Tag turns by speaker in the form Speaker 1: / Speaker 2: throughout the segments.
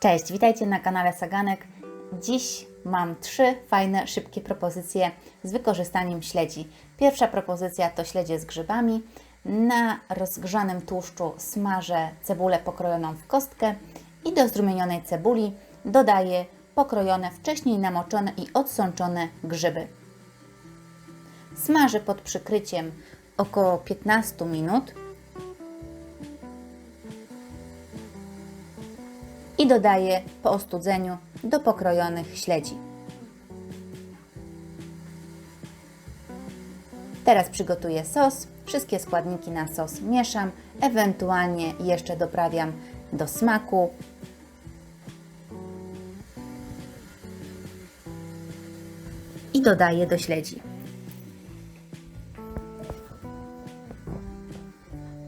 Speaker 1: Cześć, witajcie na kanale Saganek. Dziś mam trzy fajne, szybkie propozycje z wykorzystaniem śledzi. Pierwsza propozycja to śledzie z grzybami. Na rozgrzanym tłuszczu smażę cebulę pokrojoną w kostkę i do zrumienionej cebuli dodaję pokrojone, wcześniej namoczone i odsączone grzyby. Smażę pod przykryciem około 15 minut. I dodaję po ostudzeniu do pokrojonych śledzi. Teraz przygotuję sos. Wszystkie składniki na sos mieszam, ewentualnie jeszcze doprawiam do smaku. I dodaję do śledzi.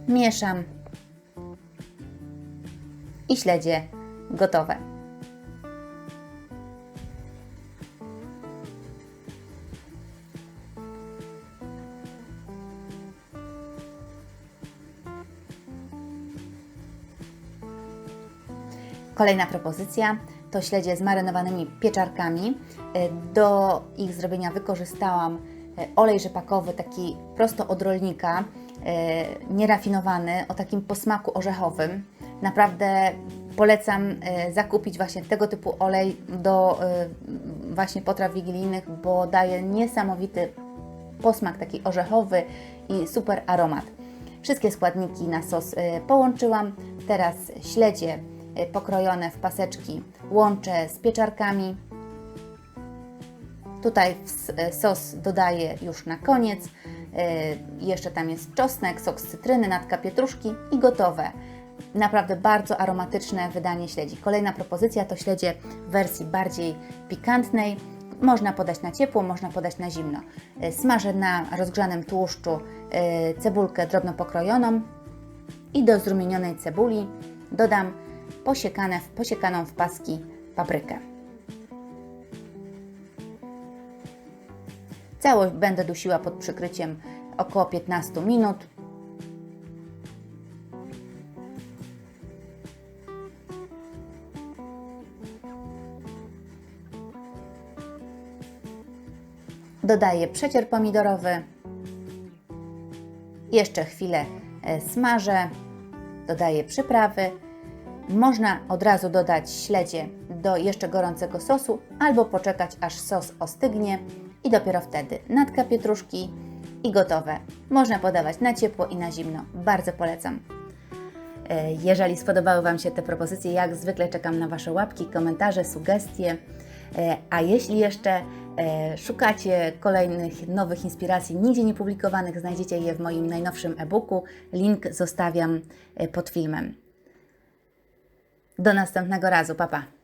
Speaker 1: Mieszam i śledzie gotowe. Kolejna propozycja to śledzie z marynowanymi pieczarkami. Do ich zrobienia wykorzystałam olej rzepakowy, taki prosto od rolnika, nierafinowany, o takim posmaku orzechowym. Naprawdę polecam e, zakupić właśnie tego typu olej do e, właśnie potraw wigilijnych, bo daje niesamowity posmak, taki orzechowy i super aromat. Wszystkie składniki na sos e, połączyłam. Teraz śledzie pokrojone w paseczki łączę z pieczarkami. Tutaj sos dodaję już na koniec. Jeszcze tam jest czosnek, sok z cytryny, natka pietruszki i gotowe. Naprawdę bardzo aromatyczne wydanie śledzi. Kolejna propozycja to śledzie w wersji bardziej pikantnej. Można podać na ciepło, można podać na zimno. E, smażę na rozgrzanym tłuszczu e, cebulkę drobno pokrojoną i do zrumienionej cebuli dodam posiekane, posiekaną w paski paprykę. Całość będę dusiła pod przykryciem około 15 minut. Dodaję przecier pomidorowy. Jeszcze chwilę e, smażę. Dodaję przyprawy. Można od razu dodać śledzie do jeszcze gorącego sosu albo poczekać aż sos ostygnie i dopiero wtedy natka pietruszki i gotowe. Można podawać na ciepło i na zimno. Bardzo polecam. E, jeżeli spodobały Wam się te propozycje, jak zwykle czekam na Wasze łapki, komentarze, sugestie. E, a jeśli jeszcze szukacie kolejnych nowych inspiracji, nigdzie nie publikowanych, znajdziecie je w moim najnowszym e-booku. Link zostawiam pod filmem. Do następnego razu, papa. Pa.